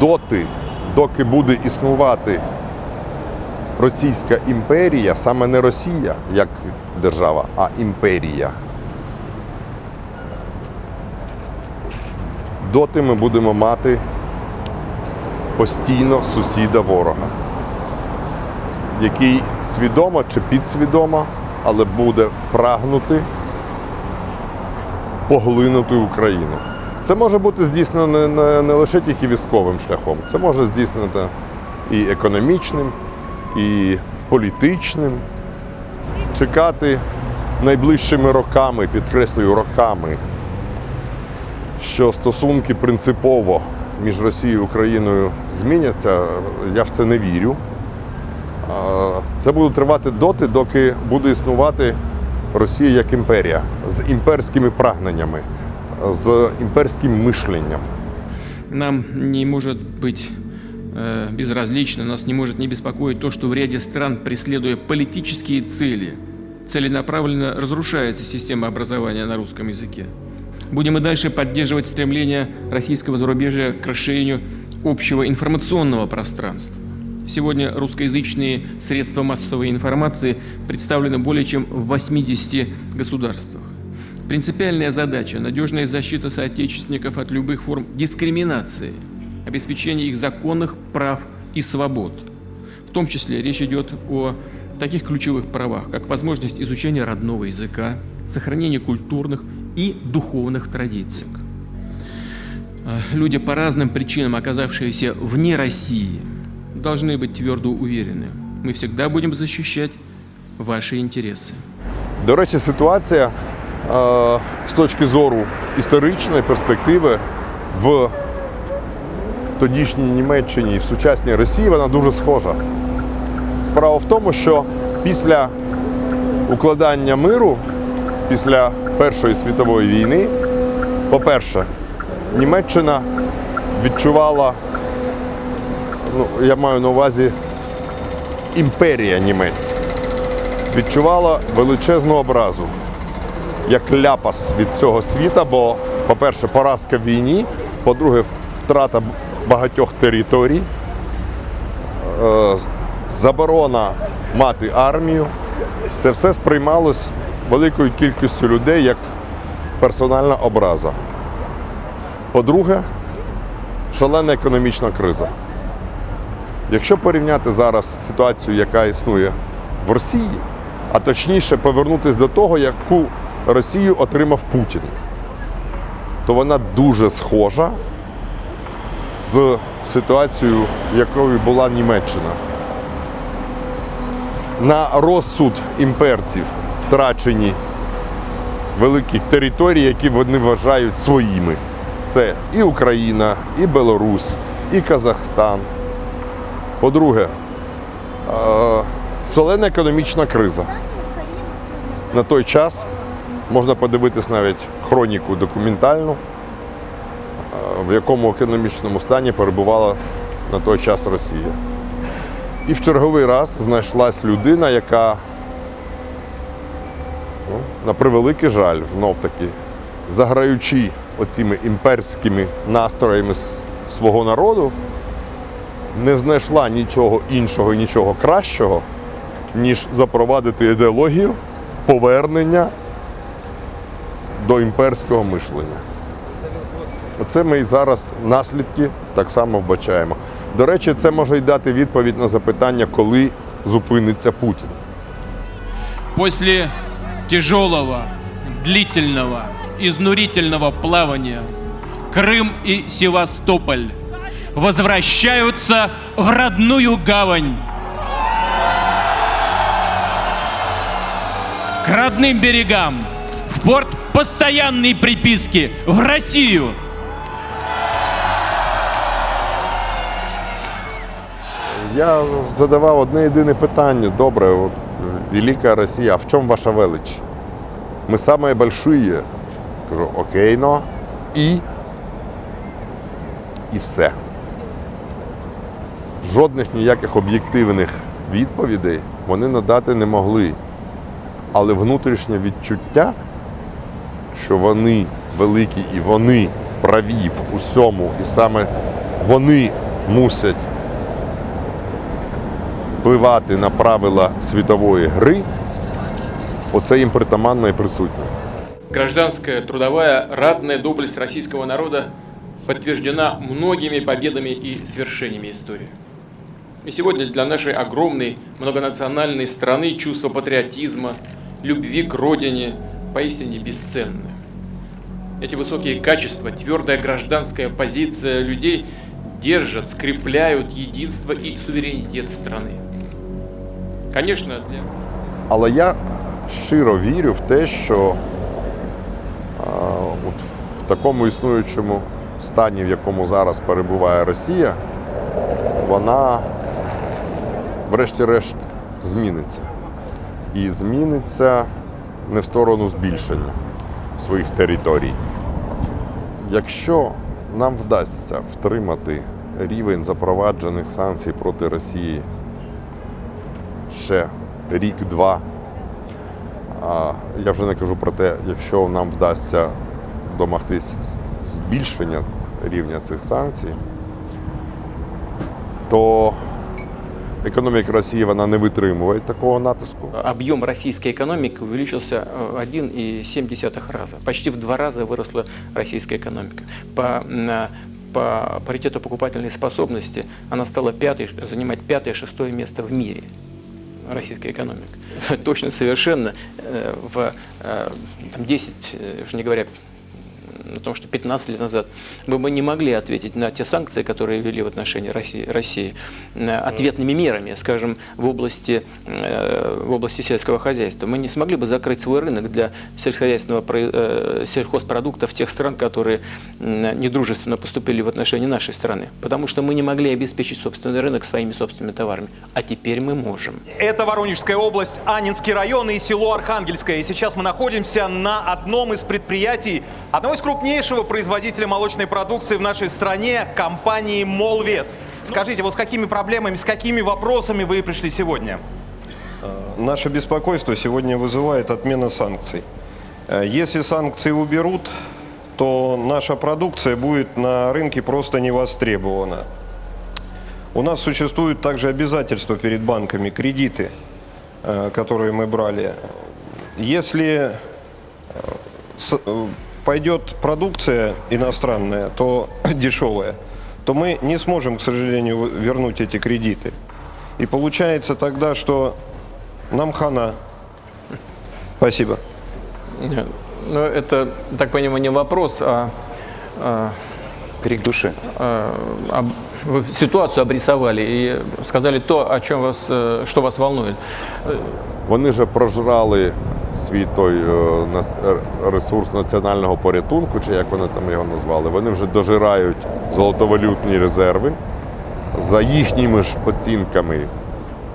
доти, доки буде існувати Російська імперія, саме не Росія як держава, а імперія. Доти ми будемо мати постійно сусіда ворога, який свідомо чи підсвідомо, але буде прагнути поглинути Україну. Це може бути здійснено не, лише тільки військовим шляхом, це може здійснено і економічним, і політичним. Чекати найближчими роками, підкреслюю, роками, що стосунки принципово між Росією і Україною зміняться, я в це не вірю. Це буде тривати доти, доки буде існувати Росія як імперія з імперськими прагненнями, з імперським мишленням. Нам не может быть э, безразлично, нас не может не беспокоить то, что в ряде стран, преследуя политические цели, целенаправленно разрушается система образования на русском языке. Будем и дальше поддерживать стремление российского зарубежья к расширению общего информационного пространства. Сегодня русскоязычные средства массовой информации представлены более чем в 80 государствах. Принципиальная задача – надежная защита соотечественников от любых форм дискриминации, обеспечение их законных прав и свобод. В том числе речь идет о таких ключевых правах, как возможность изучения родного языка, сохранение культурных и духовных традиций. Э, Люди по разным причинам, оказавшиеся вне России, должны быть твердо уверены. Мы всегда будем защищать ваши интересы. До речі, ситуація з точки зору історичної перспективи в тодішній Німеччині і в сучасній Росії вона дуже схожа. Справа в тому, що після укладання миру, після Першої світової війни, по-перше, Німеччина відчувала, ну, я маю на увазі імперія німецька відчувала величезну образу як ляпас від цього світа, бо, по-перше, поразка в війні, по-друге, втрата багатьох територій, е, заборона мати армію. Це все сприймалось великою кількістю людей як персональна образа. По-друге, шалена економічна криза. Якщо порівняти зараз ситуацію, яка існує в Росії, а точніше повернутися до того, яку Росію отримав Путін, то вона дуже схожа з ситуацією, якою була Німеччина. На розсуд імперців втрачені великі території, які вони вважають своїми. Це і Україна, і Белорусь, і Казахстан. По-друге, е, шалена економічна криза. На той час можна подивитись навіть хроніку документальну, е, в якому економічному стані перебувала на той час Росія. І в черговий раз знайшлась людина, яка, ну, на превеликий жаль, знов таки, заграючи оціми імперськими настроями свого народу, не знайшла нічого іншого, і нічого кращого, ніж запровадити ідеологію повернення до імперського мишлення. Оце ми і зараз наслідки так само вбачаємо. До речі, це може й дати відповідь на запитання, коли зупиниться Путін. После тяжелого, длительного, изнурительного плавания Крым и Севастополь возвращаются в родную гавань. К родным берегам, в порт постоянной приписки, в Россию. Я задавав одне єдине питання. Добре, велика Росія, а в чому ваша велич? Ми самые большие. Кажу, окей, но і. І все. Жодних ніяких об'єктивних відповідей вони надати не могли. Але внутрішнє відчуття, що вони великі і вони праві в усьому, і саме вони мусять впливати на правила світової гри, оце їм притаманно і присутнє. Гражданская, трудовая, ратная доблесть российского народа подтверждена многими победами и свершениями истории. И сегодня для нашей огромной многонациональной страны чувство патриотизма, любви к родине поистине бесценны. Эти высокие качества, твердая гражданская позиция людей держат, скрепляют единство и суверенитет страны. Конечно, для... Але я щиро вірю в те, що а, от в такому існуючому стані, в якому зараз перебуває Росія, вона врешті-решт зміниться. І зміниться не в сторону збільшення своїх територій. Якщо нам вдасться втримати рівень запроваджених санкцій проти Росії ще рік-два. Я вже не кажу про те, якщо нам вдасться домогтись збільшення рівня цих санкцій, то економіка Росії вона не витримує такого натиску. объем российской экономики увеличился э, 1,7 раза. Почти в два раза выросла российская экономика. По, м, э, по паритету покупательной способности она стала пятой, занимать пятое-шестое место в мире. Российская экономика. Точно совершенно э, в э, там 10, э, уж не говоря о том, что 15 лет назад мы бы не могли ответить на те санкции, которые ввели в отношении России, России э, ответными мерами, скажем, в области, э, в области сельского хозяйства. Мы не смогли бы закрыть свой рынок для сельскохозяйственного э, сельхозпродуктов тех стран, которые недружественно поступили в отношении нашей страны, потому что мы не могли обеспечить собственный рынок своими собственными товарами. А теперь мы можем. Это Воронежская область, Анинский район и село Архангельское. И сейчас мы находимся на одном из предприятий одного из крупнейшего производителя молочной продукции в нашей стране, компании Молвест. Скажите, вот с какими проблемами, с какими вопросами вы пришли сегодня? Наше беспокойство сегодня вызывает отмена санкций. Э, Если санкции уберут, то наша продукция будет на рынке просто не востребована. У нас существуют также обязательства перед банками, кредиты, э, которые мы брали. Если э, э, пойдет продукция иностранная, то дешевая, то мы не сможем, к сожалению, вернуть эти кредиты. И получается тогда, что нам хана. Спасибо. Ну, это, так понимаю, не вопрос, а, а, Крик души. а, об- вы ситуацию обрисовали и сказали то, о чем вас, э, что вас волнует. Вони вже прожрали свій той е, е, ресурс національного порятунку, чи як вони там його назвали. Вони вже дожирають золотовалютні резерви. За їхніми ж оцінками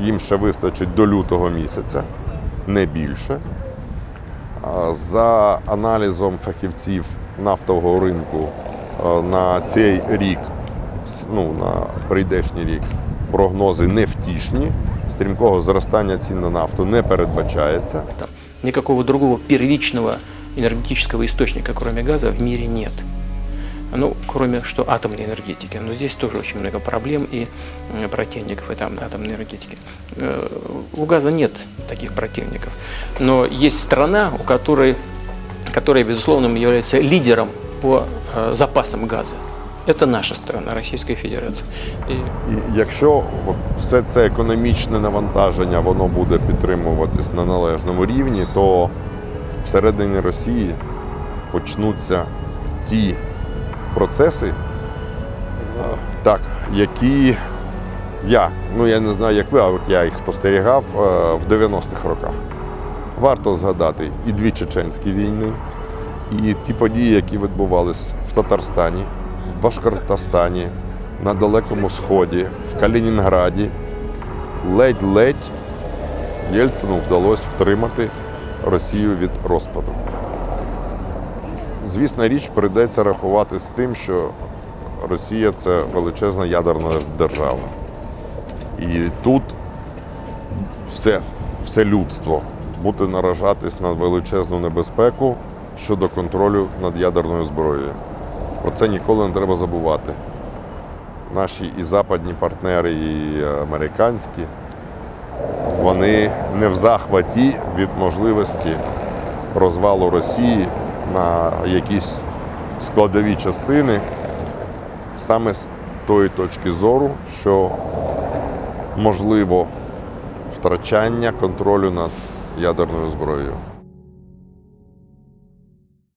їм ще вистачить до лютого місяця, не більше. За аналізом фахівців нафтового ринку е, на цей рік, ну, на прийдешній рік, прогнози невтішні. Стрімкого зростання цін на нафту не передбачається. Там Никакого другого первичного энергетического источника, кроме газа, в мире нет. Ну, кроме что атомной энергетики. Но здесь тоже очень много проблем и э, противников этой атомной энергетики. Э, У газа нет таких противников. Но есть страна, у которой, которая, безусловно, является лидером по э, запасам газа. Это наша страна, Российская Федерация. И І якщо все це економічне навантаження воно буде підтримуватись на належному рівні, то всередині Росії почнуться ті процеси, так, які я, ну я не знаю, як ви, а я їх спостерігав е, в 90-х роках. Варто згадати і дві чеченські війни, і ті події, які відбувалися в Татарстані, Башкортостані, на Далекому Сході, в Калінінграді. Ледь-ледь Єльцину вдалося втримати Росію від розпаду. Звісна річ, прийдеться рахувати з тим, що Росія це величезна ядерна держава. І тут все, все людство буде наражатись на величезну небезпеку щодо контролю над ядерною зброєю. Про це ніколи не треба забувати. наші і западні партнери, і американські, вони не в захваті від можливості розвалу Росії на якісь складові частини саме з тої точки зору, що можливо втрачання контролю над ядерною зброєю.